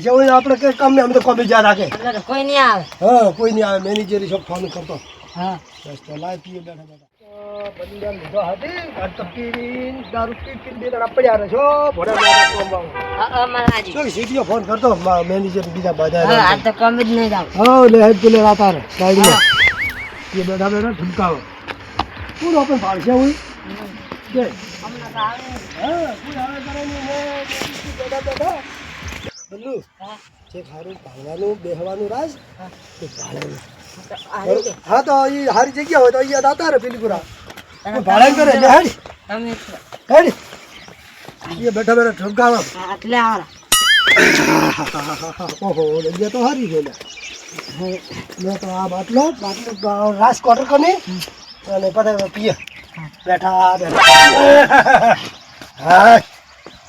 ભાષા હોય આપણે કઈ કામ ને અમે તો કોબી જા રાખે. તો કોઈ નહીં આવે. હા કોઈ નહીં આવે. મેનેજર સબ ફોન કરતો. હા. બસ તો લાઈ પીએ બેઠા બેઠા. બંદા લીધો હતી ગાડ તપકી દારૂ પી બે દાડા પડ્યા રહે છો ભોડા હા મારાજી જો સીટીઓ ફોન કરતો મેનેજર બીજા બધા હા આ તો કમ જ નહીં જાવ. હા લે હેડ પેલે રાતા રે સાઈડમાં એ બેઠા બેઠા ઠુમકાવો કોણ આપણે ભાળશે હોય કે? હમણાં આવે. હા કોણ આવે કરે ને? બેઠા બેઠા. હા. જે ખારું ભાળવાનું બેહવાનું રાજ ભાળે આવી ગઈ. હા તો એ સારી જગ્યા હોય તો અહીંયા દાતા રે પેલી પૂરા તને ભાડે કરે લે હાડી હાડી અહીંયા બેઠા બેઠા ઠુમકાવા એટલે આવરા ઓહો જગ્યા તો હારી ગયેલા. મેં તો આ બાટલો બાટલો રાસ કોટર કરી. અને પછી પીએ. બેઠા બેઠા. હા.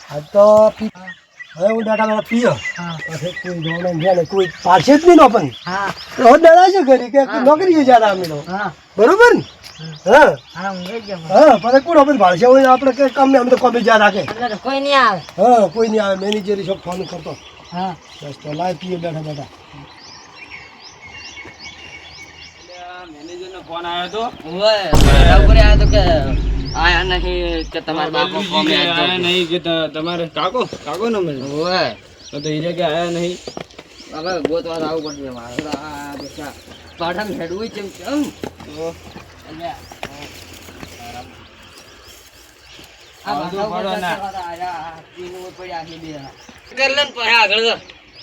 હા તો પી હવે હું પીયો પછી કોઈ જોડે ગયા ને કોઈ પાડશે જ નહીં નો પણ હા રોજ છે ઘડી કે નોકરી જતા અમે તો બરોબર ને? હા. હા. હું જઈ જાઉં. હા પછી કોણ આપણે ભાડશે હોય આપણે કઈ કામ અમે તો કોમી રાખે. કોઈ નહીં આવે. હા કોઈ નહીં આવે. મેનેજર સબ ફોન કરતો. હા. બસ તો લાય પીએ બેઠા બેઠા. મેનેજરનો ફોન આવ્યો તો તમારા બાપુ બાપુજી કે આયા નહીં કે તમારે કાકો કાકો નંબર તો તો હીરે કે આયા નહીં હવે ગોતવા તો આવવું પડશે મારે આ બધા પાઠમ હેડવું છે કેમ ના. પડ્યા છે બે જણા. કર લે ને પછી આગળ કર.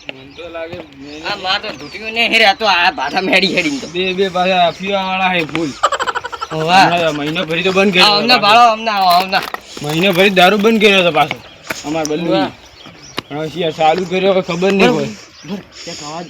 મને તો લાગે મેને- આ માં તો ધૂટ્યું નહીં હેર્યા તો આ ભાષામાં હેડી હેડીને તો. બે બે પાછા પીવા વાળા હે. હમણાં મહિનો ભરી તો બંધ કર્યો અમને હતો અમને આવો અમને. મહિનો ભરી દારૂ બંધ કર્યો હતો પાછો. અમાર બલ્લુ. વાહ. પણ પછી ચાલુ કર્યો હવે ખબર નહીં કોઈ અવાજ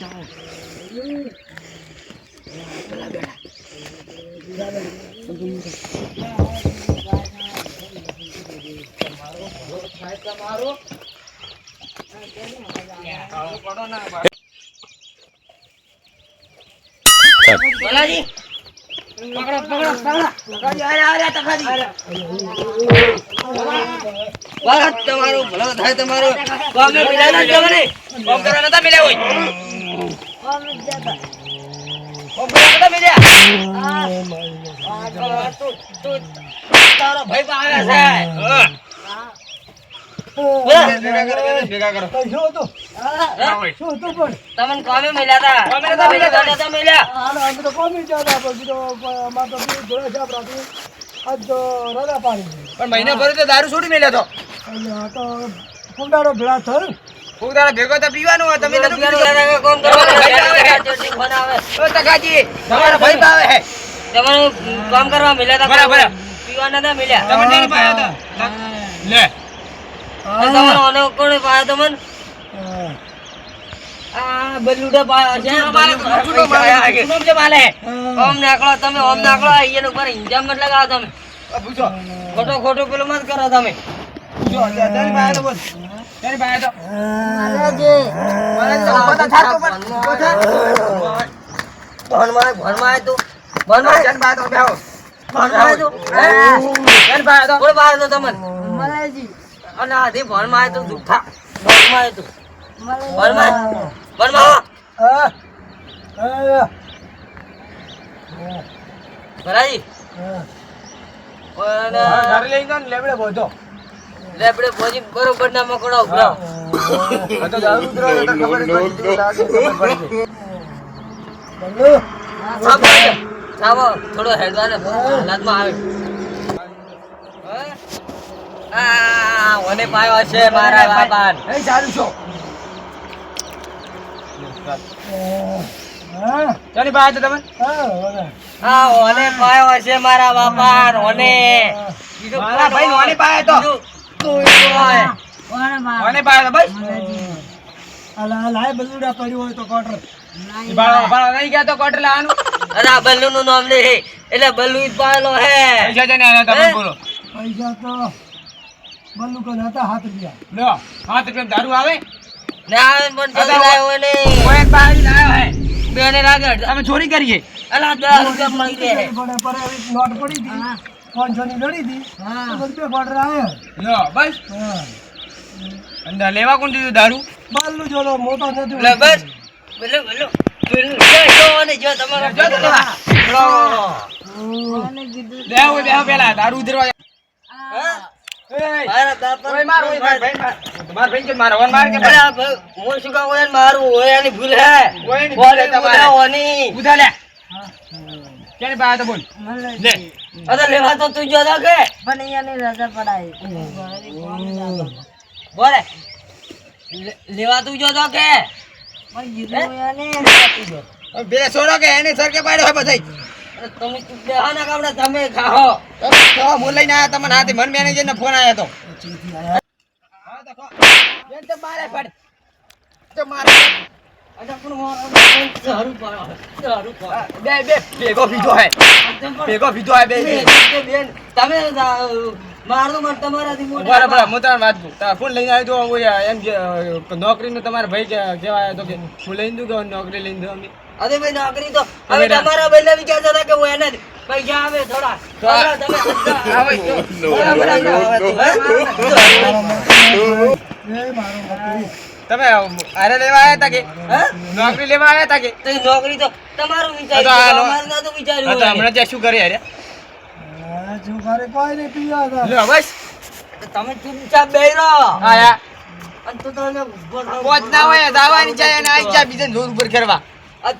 બસ તમારું ભલો થાય તમારું. કોમે મિલાય ના તમને કોમ કરવા નતા મિલ્યા હોય. કોમ કરવા નતા મિલ્યા. તું તું તારો ભાઈ પણ આવ્યા છે. ભેગા કરો કઈ શું હતું શું હતું? પણ તમને કોમે મિલ્યા હતા કોમે નતા મિલ્યા તો નતા મિલ્યા અમે તો કોમી જતા પછી તો અમારે તો જોડે છે આપણાથી. આજ તો રજા પાડી પણ મહિનો ભરી તો દારૂ છોડી મેલ્યો તો. તો ફૂંડાડો ભેળા થયો ને. ભેગો તો પીવાનું હોય તમે નતું પીવાનું પીધું. કરે, ઓ તકાજી તમારો ભાઈ પાવે હે તમારું કામ કરવા મિલ્યા હતા બરાબર. પીવા નતા મિલ્યા તમે નહીં પાયો તો. લે. તમારો ઓને પાયો તમને? બલુડા પાયો છે મારે મારે આગે. માલે. ઓમ નાખલો તમે ઓમ નાખલો અહીંયા ઉપર ઇન્જામ મત લગાવો તમે. પૂછો. ખોટો ખોટો પેલું મત કરો તમે. પૂછો. તારી પાસે તો બોલ. તારી પાસે તો. મારે તો ઊભા થા તો પણ. ભણમાં ભણમાં તું. ભણમાં તારી પાસે તો બેહો ભણમાં તું તારી પાસે તો. કોઈ બાર તો. તમને. અને આધી ભણમાં તું દુખા. તું. ભણમાં ભણમાં હા. હા. ભરાજી હા. ઘરે લઈ જાઓ ને લેબડે બોધો લેબડે ભોજી બરોબર ના મકોડા ઉભરાવો આ તો દારૂ ઉતરો તો ખબર પડી લાગે ખબર પડી જાય. બલ્લુ. સાંભળો છે. સાંભળો, થોડો હેડવાને હાલાતમાં આવે? આ, ઓને પાયો છે મારા બાપાન. એ છો હા. તારી પાસે તો તમે? હા, ઓને પાયો છે મારા બાપા ઓને. મારા ભાઈ ઓને પાયો તો. કોને પાસે તો ભાઈ લાય બલ્લુડા પડ્યું હોય તો કોટર ભાડો ભાડો નહીં ગયા તો કોટર લાવવાનું? અરે આ બલ્લુનું નામ લે. એટલે બલ્લુ ઈ જ પાયેલો હે. પૈસા છે ને તમે બોલો. પૈસા તો બલ્લુ કોને હતા હાથ રૂપિયા. લો હા તો દારૂ આવે? ને પણ ચોરી લાયો ને કોઈ એક બારી હે. બેને લાગે અમે ચોરી કરીએ. અલા દસ રૂપિયા મળી રહે પણ પર નોટ પડી હતી. પાંચસો ની લડી હતી. તો બધું બે આવ્યો. લો બસ. અંદર લેવા કોણ દીધું દારૂ? બાલનું જોડો મોટો નથી લે બસ. બોલો બોલો. બોલો દારૂ ઉધરવા. લેવા તું જો તો કે? બોલે. લે- લેવા તું જો તો કે? હવે બે છોડો કે એને સરકે પાડ્યો અરે તમે તું કામડા તમે હું લઈને આયા તમને હાથે મન મેનેજર ને ફોન આવ્યો તો. બેન મારે પડે. મારે કે નોકરીનો તમારા ભાઈ કેવા આવ્યો તો કે હું લઈને દઉં કે નોકરી લઈને દઉં અમે? અરે ભાઈ નોકરી તો હવે તમારા ભાઈને વિચારતા હતા કે હું એને પૈસા આવે થોડા. તમે આવે. આવે તમે આરે લેવા આવ્યા હતા કે? નોકરી લેવા આવ્યા હતા કે? તો નોકરી તો તમારું હા તો વિચાર્યું. હમણાં ત્યાં શું કરે અરે શું કરે? કોઈ નહીં પીવા હતા. બસ. તમે ચૂપચાપ બેરો આયા અને તો ઊભો પોચ ના હોય દાવાની જાય અને આઈ જાય બીજાને જોર ઉપર કરવા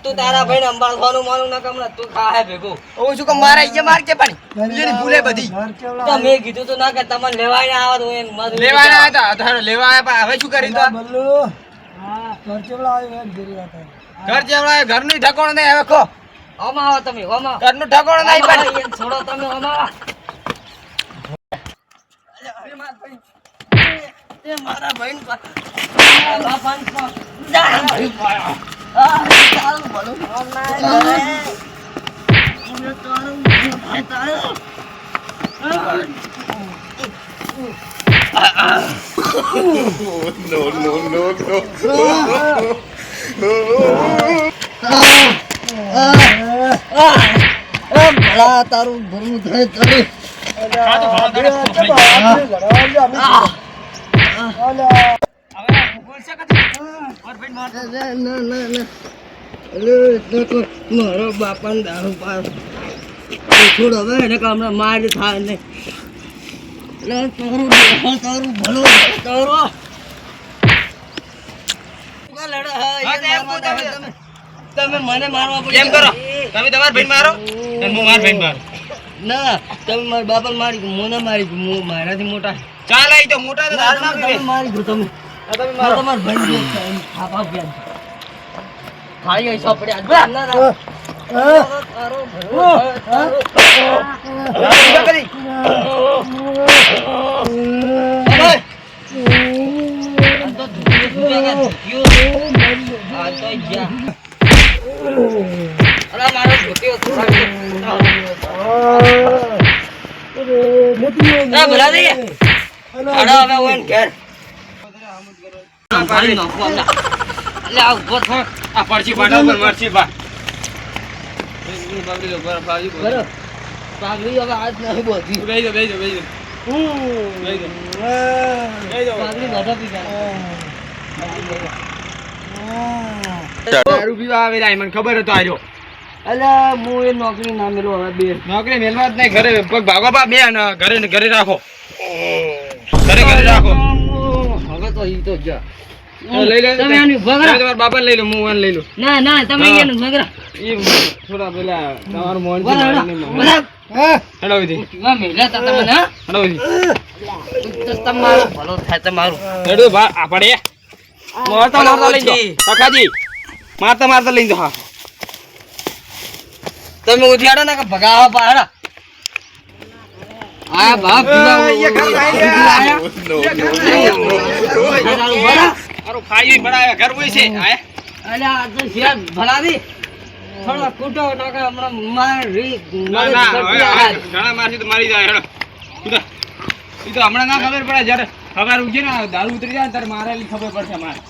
તું તારા ભાઈને અંબાડવાનું માનું ના કમણા તું ખાહે ભેગું. ઓ શું કે મારા અહીંયા માર કે પાણી બીજાની ભૂલે બધી. ઘર કેવડા તો મેં કીધું તો ના કે તમને લેવાય ના આવત હોય એને મારું લેવાના હતા તારો લેવા પણ હવે શું કરી તો? બલ્લુ. ઘર આવ્યું એમ ઘેરી વાત. ઘર ઘરનું ઠકોણ નહીં હવે કો ઓમાં આવો તમે ઓમાં નું ઠકોણ નહીં પણ છોડો તમે ઓમાં મારા ભાઈ. પા- મારા બાપાને પા- જા. આ, તારું કરે. તારું ભલું થાય તારું. ના, ના, ના, એટલે તો મારો બાપાને દારૂ પાડ છોડ હવે એને કે માર થાય ને એટલે તારું તારું ભલું તારું. તો મારવા કહો તમે. મને મારવા પડશે. એમ કરો. તમે તમારા ભાઈ મારો? અને હું માર ભાઈ મારો? ના તમે મારા બાપા મારી હું ના મારી હું મારાથી મોટા. ચાલ તો મોટા તો દારૂ મારી તમે તમે મારો મારો. તમારો ભાઈ થાય, દે. અરે હવે ઘેર. નાખું આ ઊભો થા. આ પરચી પાડો પર મરચી પા લો બરો. હવે આજ નહીં બોધી. ખબર હતો આર્યો. અલ્યા હું એ નોકરી ના મેળવો હવે બે. નોકરી મેલવા જ નહીં ઘરે પગ ભાગો બા બે અને ઘરે ને ઘરે રાખો. ઘરે ઘરે રાખો. હવે તો ઈ તો જા. તો લઈ લો. તમે આની. તમે તમારા બાપાને લઈ લો હું આને લઈ લઉં ના ના તમે હા. અહીંયા નું મગરા ઈ થોડા પેલા તમારું મોહન છે. હેડો વિધિ કેવા મેલા તા તમને હેડો વિધિ તો તમારું ભલો થાય તમારું. હેડો ભા આ પડે. મારતા મારતા લઈ. જાઓ. કાકાજી મારતા મારતા લઈ જાઓ. હા. તમે ઉઠાડો ને કે ભગાવા પાડા આ બાપ પીવા ફાઈ. મારું ખાઈ બડાયા ઘર હોય છે અરે આ તો શેઠ ભલા દે થોડો કૂટો નકર હમણાં મારી ના. ઘણા મારથી તો મારી જાય હેડો કૂદા. ઈ તો હમણાં ના ખબર પડે જ્યારે ખબર ઉગે ને દારૂ ઉતરી જાય ને ત્યારે મારેલી ખબર પડશે મારે.